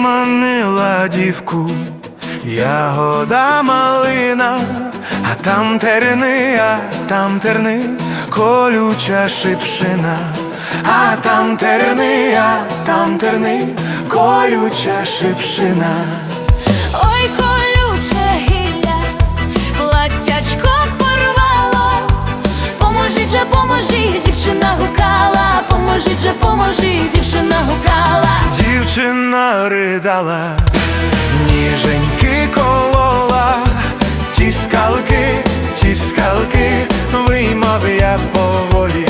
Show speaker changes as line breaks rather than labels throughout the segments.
Заманила дівку, ягода малина, а там терни, а там терни, колюча шипшина, а там терни, а там терни, колюча шипшина.
Ой, колюче гілля, платтячко порвало. Поможіть же, поможіть, дівчина гукала, поможіть же, поможіть, дівчина гукала.
Дівчина ридала, ніженьки колола, ті скалки, ті скалки, виймав я поволі,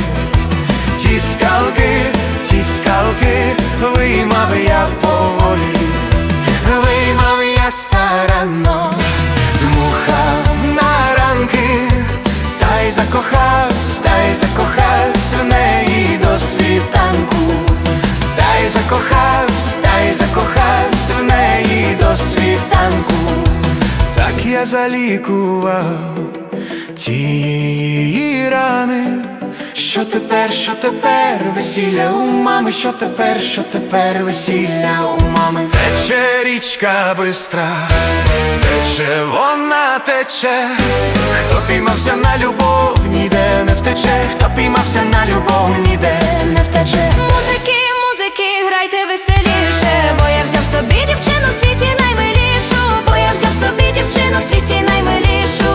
ті скалки, ті скалки, виймав я поволі, виймав я старанно, дмухав на та й закохався, та й закохався в неї світанку. Та й закохався, та й закохався в неї до світанку. Так я залікував тієї рани. Що тепер, що тепер весілля у мами, що тепер, що тепер весілля у мами. Тече річка бистра, тече вона тече, хто піймався на любов, ніде не втече, хто піймався на любов, ніде не втече.
Музики, музики, грайте веселіше, бо я взяв собі дівчину в світі наймилішу, бо я взяв собі дівчину в світі наймилішу.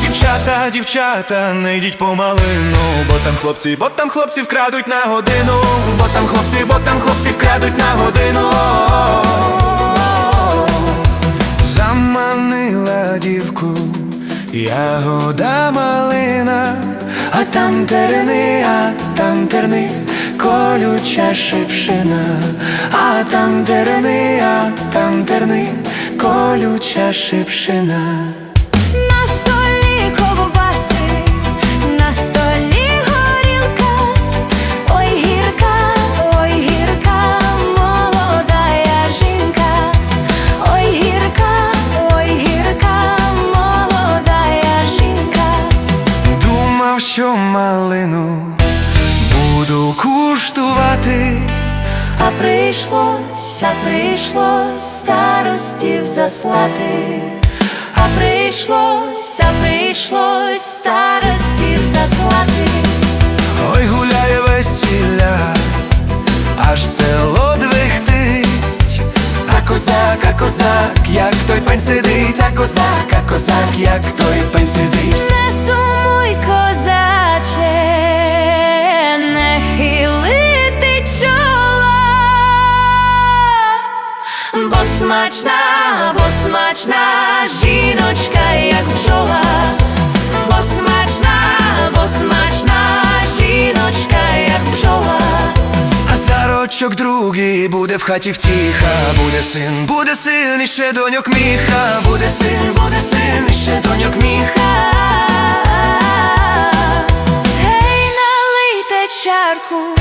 Дівчата, дівчата, не йдіть по малину, бо там хлопці, бо там хлопці вкрадуть на годину, бо там хлопці, бо там хлопці вкрадуть ягода малина, а там терни, а там терни, колюча шипшина, а там терни, а там терни, колюча шипшина. Що малину буду куштувати,
А прийшлось, а прийшлось старостів заслати, а прийшлось, а прийшлось старостів заслати.
ой гуляє весілля, аж село двихтить, а козак, а козак, як той пень сидить, а козак, а козак, як той пень сидить.
Не сумуй, смачна, бо смачна жіночка, як бджола, бо смачна, бо смачна жіночка, як бджола.
А зарочок другий буде в хаті втіха, буде син, буде син, і ще доньок міха, буде син, буде син, і ще доньок міха.
Гей, налийте чарку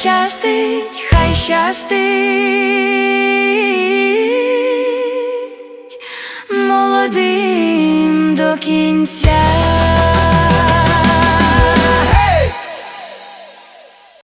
щастить, хай щастить молодим до кінця.